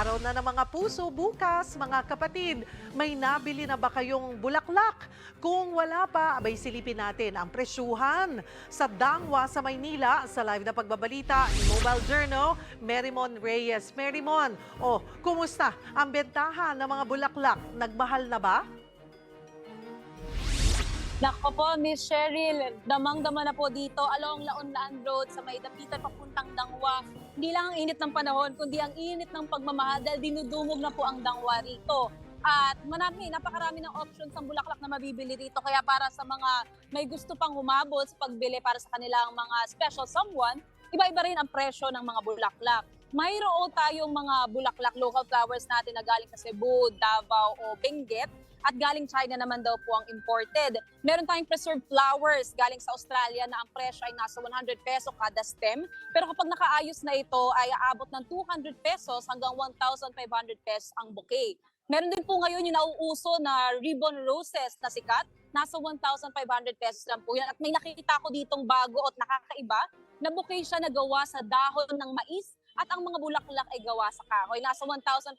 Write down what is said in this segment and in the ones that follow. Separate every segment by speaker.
Speaker 1: Araw na ng mga puso bukas, mga kapatid. May nabili na ba kayong bulaklak? Kung wala pa, abay silipin natin ang presyuhan sa Dangwa sa Maynila sa live na pagbabalita ni Mobile Journal, Merimon Reyes. Merimon, oh, kumusta ang bentahan ng mga bulaklak? Nagmahal na ba?
Speaker 2: Nako po, Miss Cheryl, damang-dama na po dito along Laon-Laan Road sa may dapitan papuntang Dangwa. Hindi lang ang init ng panahon, kundi ang init ng pagmamahal dahil dinudumog na po ang Dangwa rito. At marami, napakarami ng options ang bulaklak na mabibili rito. Kaya para sa mga may gusto pang humabol sa pagbili para sa kanilang mga special someone, iba-iba rin ang presyo ng mga bulaklak. Mayroon tayong mga bulaklak, local flowers natin na galing sa Cebu, Davao o Benguet at galing China naman daw po ang imported. Meron tayong preserved flowers galing sa Australia na ang presyo ay nasa 100 peso kada stem. Pero kapag nakaayos na ito ay aabot ng 200 pesos hanggang 1,500 pesos ang bouquet. Meron din po ngayon yung nauuso na ribbon roses na sikat. Nasa 1,500 pesos lang po yan. At may nakikita ko ditong bago at nakakaiba na bouquet siya na gawa sa dahon ng mais at ang mga bulaklak ay gawa sa kahoy. Nasa 1,500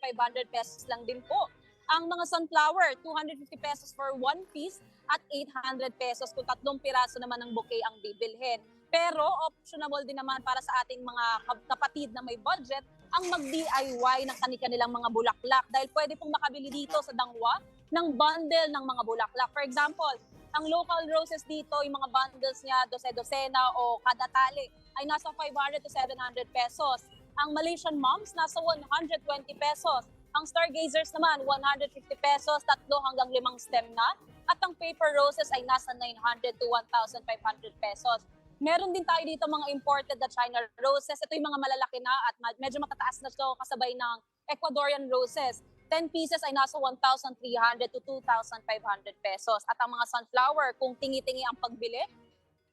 Speaker 2: pesos lang din po. Ang mga sunflower, 250 pesos for one piece at 800 pesos kung tatlong piraso naman ng bouquet ang bibilhin. Pero optionable din naman para sa ating mga kap- kapatid na may budget ang mag-DIY ng kanilang mga bulaklak dahil pwede pong makabili dito sa Dangwa ng bundle ng mga bulaklak. For example, ang local roses dito, yung mga bundles niya, dose-dosena o kada tali, ay nasa 500 to 700 pesos. Ang Malaysian Moms, nasa 120 pesos. Ang Stargazers naman, 150 pesos, tatlo hanggang limang stem na. At ang Paper Roses ay nasa 900 to 1,500 pesos. Meron din tayo dito mga imported na China roses. Ito yung mga malalaki na at medyo matataas na ito kasabay ng Ecuadorian roses. 10 pieces ay nasa 1,300 to 2,500 pesos. At ang mga sunflower, kung tingi-tingi ang pagbili,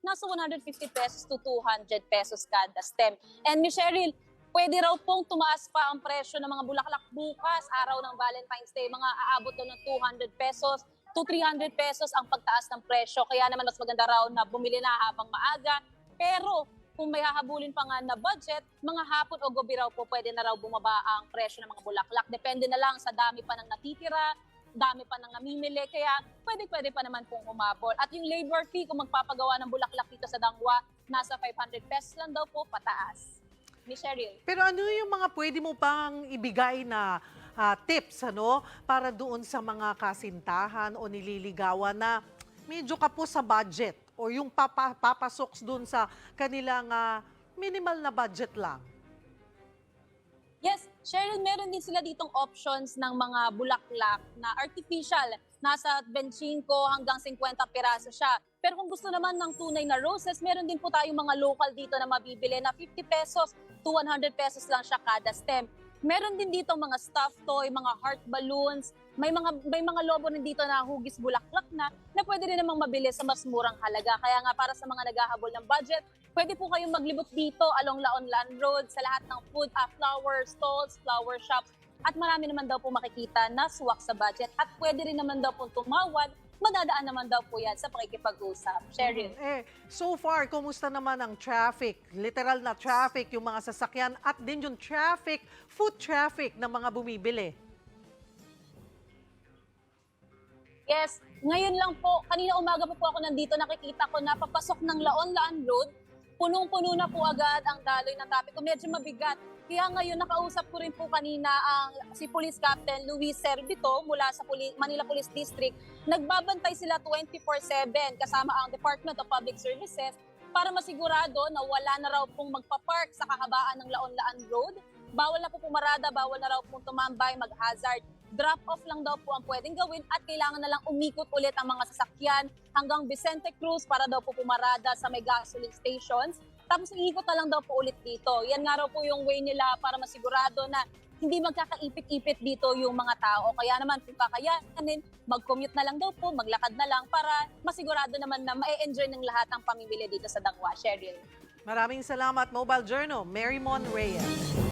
Speaker 2: nasa 150 pesos to 200 pesos kada stem. And Miss Cheryl, pwede raw pong tumaas pa ang presyo ng mga bulaklak bukas, araw ng Valentine's Day. Mga aabot daw ng 200 pesos to 300 pesos ang pagtaas ng presyo. Kaya naman mas maganda raw na bumili na habang maaga. Pero kung may hahabulin pa nga na budget, mga hapon o gabi raw po pwede na raw bumaba ang presyo ng mga bulaklak. Depende na lang sa dami pa ng natitira, dami pa ng namimili, kaya pwede-pwede pa naman pong humabol. At yung labor fee kung magpapagawa ng bulaklak dito sa Dangwa, nasa 500 pesos lang daw po pataas. Miss Cheryl.
Speaker 1: Pero ano yung mga pwede mo pang ibigay na ah, tips ano para doon sa mga kasintahan o nililigawan na medyo kapos sa budget o yung papa, papasok doon sa kanilang ah, minimal na budget lang?
Speaker 2: Yes, Cheryl, meron din sila ditong options ng mga bulaklak na artificial. Nasa 25 hanggang 50 piraso siya. Pero kung gusto naman ng tunay na roses, meron din po tayong mga local dito na mabibili na 50 pesos to 100 pesos lang siya kada stem. Meron din dito mga stuffed toy, mga heart balloons, may mga may mga lobo rin dito na hugis bulaklak na na pwede rin namang mabili sa mas murang halaga. Kaya nga para sa mga naghahabol ng budget, pwede po kayong maglibot dito along Laon-Lan Road sa lahat ng food, uh, flower stalls, flower shops. At marami naman daw po makikita na swak sa budget. At pwede rin naman daw po tumawad. Madadaan naman daw po yan sa pakikipag-usap. Cheryl.
Speaker 1: Eh, so far, kumusta naman ang traffic? Literal na traffic, yung mga sasakyan at din yung traffic, foot traffic ng mga bumibili.
Speaker 2: Yes, ngayon lang po, kanina umaga pa po ako nandito, nakikita ko na papasok ng Laon-Laan Road, punong-puno na po agad ang daloy ng trapiko. Medyo mabigat. Kaya ngayon, nakausap ko rin po kanina ang si Police Captain Luis Servito mula sa Poli- Manila Police District. Nagbabantay sila 24-7 kasama ang Department of Public Services para masigurado na wala na raw pong magpa-park sa kahabaan ng Laon-Laan Road. Bawal na po pumarada, bawal na raw pong tumambay, mag-hazard. Drop-off lang daw po ang pwedeng gawin at kailangan na lang umikot ulit ang mga sasakyan hanggang Vicente Cruz para daw po pumarada sa may gasoline stations. Tapos iikot na lang daw po ulit dito. Yan nga raw po yung way nila para masigurado na hindi magkakaipit-ipit dito yung mga tao. Kaya naman kung kakayanin, mag-commute na lang daw po, maglakad na lang para masigurado naman na ma-enjoy ng lahat ang pamimili dito sa Dangwa. Cheryl.
Speaker 1: Maraming salamat, Mobile Journal, Mary Mon Reyes.